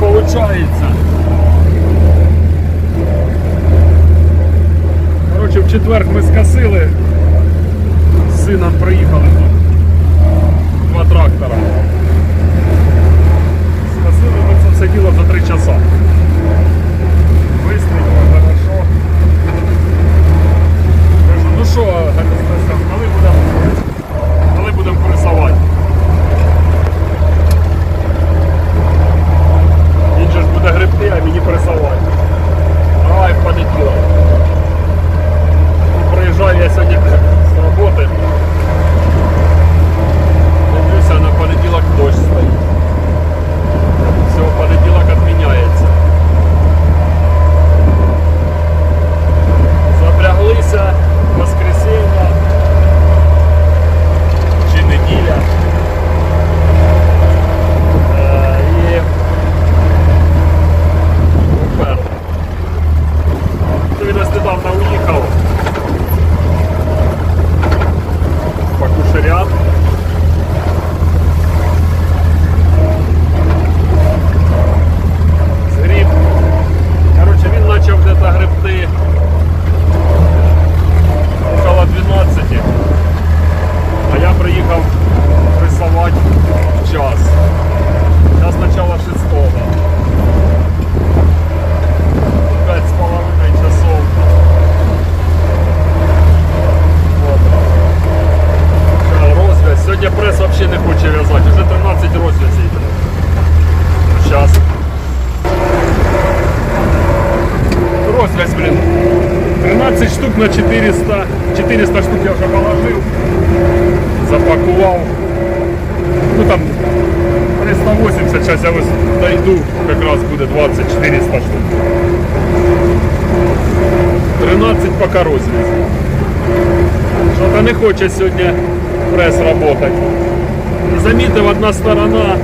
воно виходить. Коротше, в четвер ми скосили, з сином приїхали тут. Два трактора. Скасили ми це все діло за три часа. бывал. Ну там рейс на 80, сейчас я вас дойду, как раз будет 2400 штук. 13 пока розница. Что-то не хочет сегодня пресс работать. Замітив одна сторона,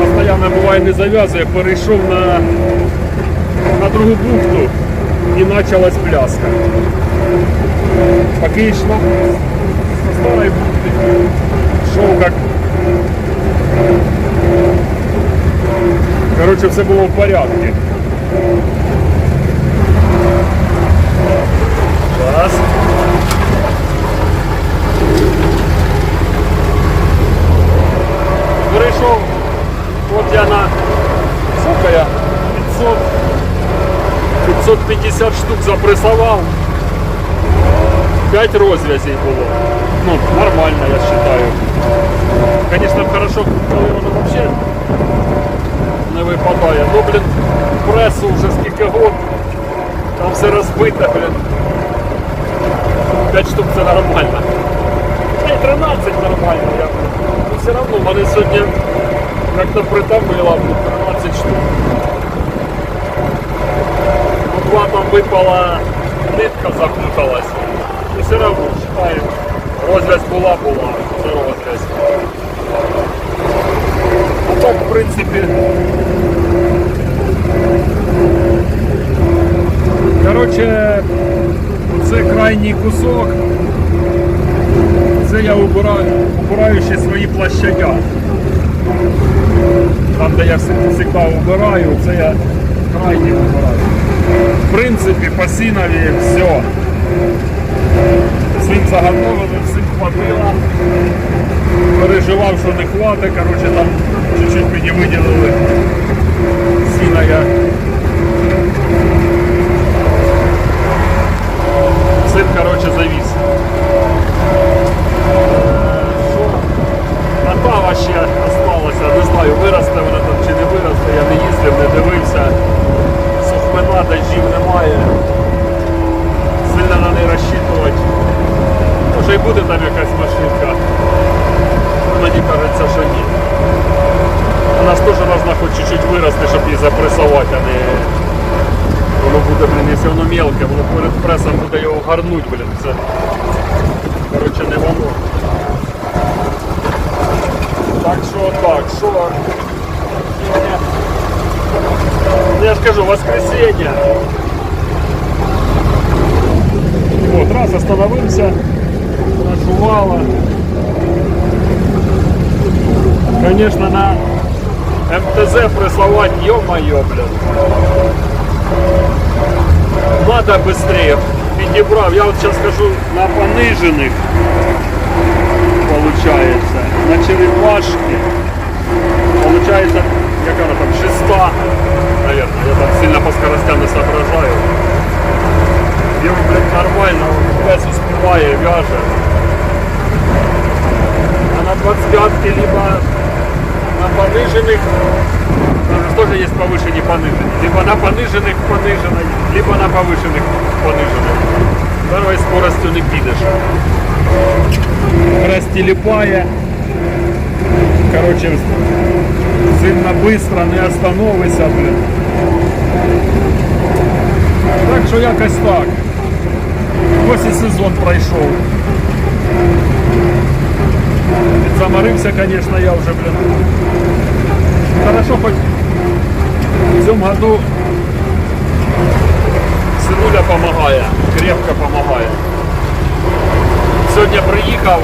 постоянно бывает не зав'язує, перейшов на на другу бухту и началась пляска. Поки йшла. весной шел как... Короче, все было в порядке. Сейчас. Перейшов. От я на... сука я? 500... 550 штук запрессовал. 5 розв'язів было, Ну, Нормально, я считаю. Конечно, хорошо, коли воно взагалі не випадає. Ну, блін, пресу вже скільки год, там все разбито, блин. 5 штук это нормально. Та й 13 нормально, я Ну, все одно вони сегодня как то притомило, 13 штук. Ну, два там выпала нитка запуталась. все одно вважаємо. Розглясть була, була, це розглясть. А так, в принципі. Коротше, це крайній кусок. Це я обираю, обираю ще свої площадя. Там, де я завжди обираю, це я крайній обираю. В принципі, по сінові все всім загальновано, всім хватило. Переживав, що не хватить, коротше там чуть-чуть мені виділили сіна я. Син, коротше, завіз. і запресувати, а не воно буде, блін, якщо воно мелке, воно перед пресом буде його гарнуть, блін. Це коротше не воно. Так що так, що я ж кажу, воскресенье. Вот, раз остановимся, нажувало. Конечно, на МТЗ прислать, ё-моё, блядь. Надо быстрее. Підібрав. Я вот сейчас скажу на пониженных, получается, на черепашке. Получается, яка она там, шеста, наверное. Я там сильно по скоростям не соображаю. Его, блядь, нормально, он весь успевает, вяжет. А на 25 либо на пониженных, тоже, есть повышенные и пониженные. Либо на пониженных пониженной, либо на повышенных пониженных. Второй скоростью не пидешь. Растелепая. Короче, сильно быстро, не остановися, блин. Так что якось так. Ось сезон прошел Заморився, конечно, я уже, блин. Хорошо хоть в цьому году синуля помогає, крепко помогає. Сьогодні приїхав,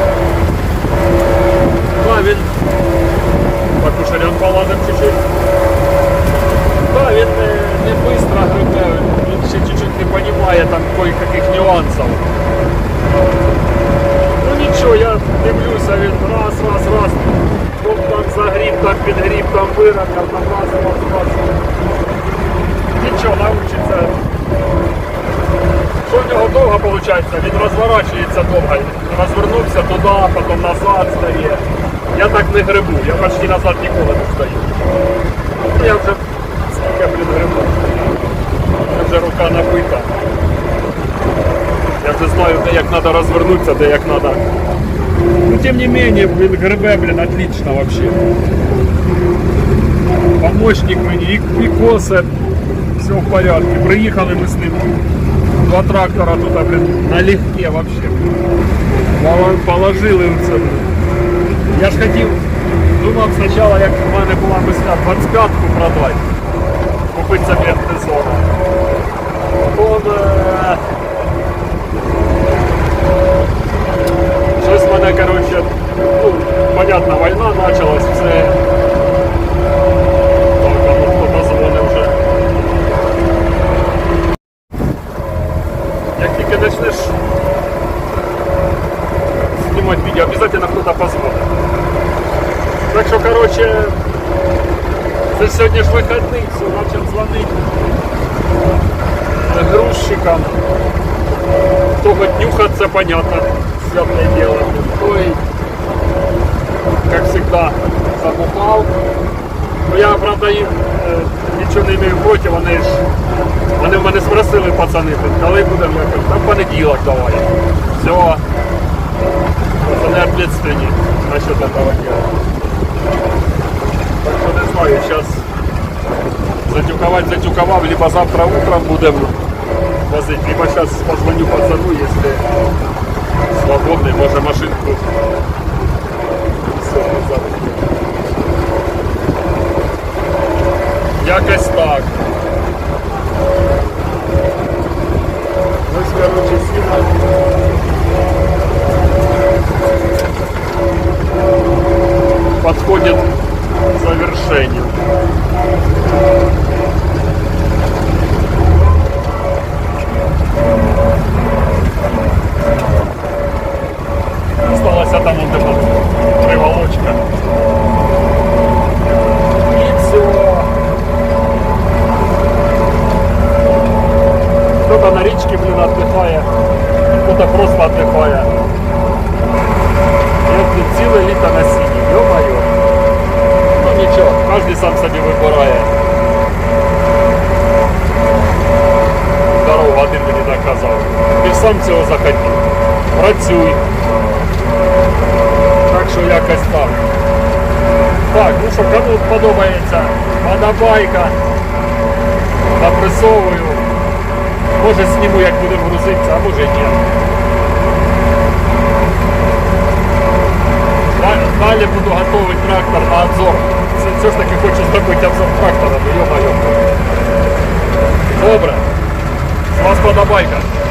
Павель, по кушарям поладим чуть-чуть. Да, він э, не быстро грибе, э, він ще чуть-чуть не розуміє там кое-каких нюансов що я дивлюся, він раз, раз, раз. Тут там загріб, там підгріб, там виранка, там раз, раз, раз. Нічого навчиться. Що в нього довго виходить? Він розворачується довго. Розвернувся туди, потім назад стає. Я так не грибу, я почти назад ніколи не стаю. Ну, я вже скільки блін грибу. Вже рука набита. уже знаю, как надо развернуться, да, как надо. Ну, тем не менее, блин, ГРБ, блин, отлично вообще. Помощник мені і, і косе, все в порядке, приехали мы с ним. Два трактора тут, а, блин, налегке вообще. Положили це. Я ж хотел, думал сначала, як в мене була мисля 20 катку продати. купить себе антизону. снимать видео, обязательно кто-то посмотрит. Так что, короче, за сегодня же выходные, все, начал звонить грузчикам. Кто хоть нюхаться, понятно, святное дело. Кто и, как всегда, забухал. Но я, правда, им э, Нічого не маю проти, вони ж вони в мене спросили пацани, коли будемо, я кажу, там понеділок давай. Все. ответственней насчет этого дела. Так что не знаю, сейчас затюковать затюковав, либо завтра утром будем возить, либо сейчас позвоню пацану, если свободный, может машинку все назад. Якось так. ось там де була приволочка. І все. кто то на речке, блин, віддихає, кто то просто віддихає. Я тут ціле літо на сіні, йо-моє. Ну ничего, каждый сам себе выбирает. Здорово, один мені не доказал, Ти сам цього захотів. Працюй. Так що якось так. Так, ну що, кому подобається подобайка. Напресовую. Може сніму, як будемо грузитися, а може ні. Далі буду готовий трактор на обзор. Все ж таки хочу зробити обзор трактора, ну, йо-моє. Добре. У вас подобайка.